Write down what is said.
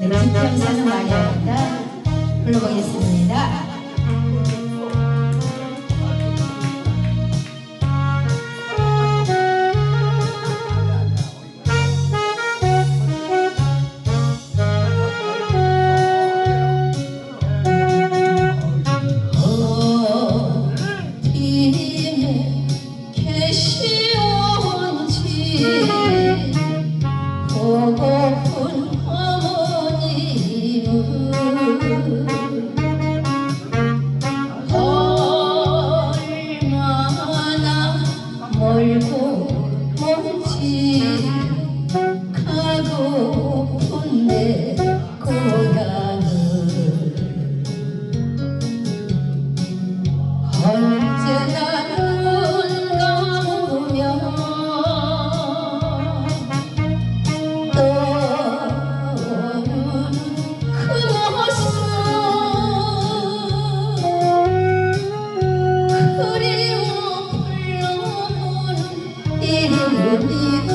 네, 지평선을 마련한다 불러보겠습니다. Yeah. ที่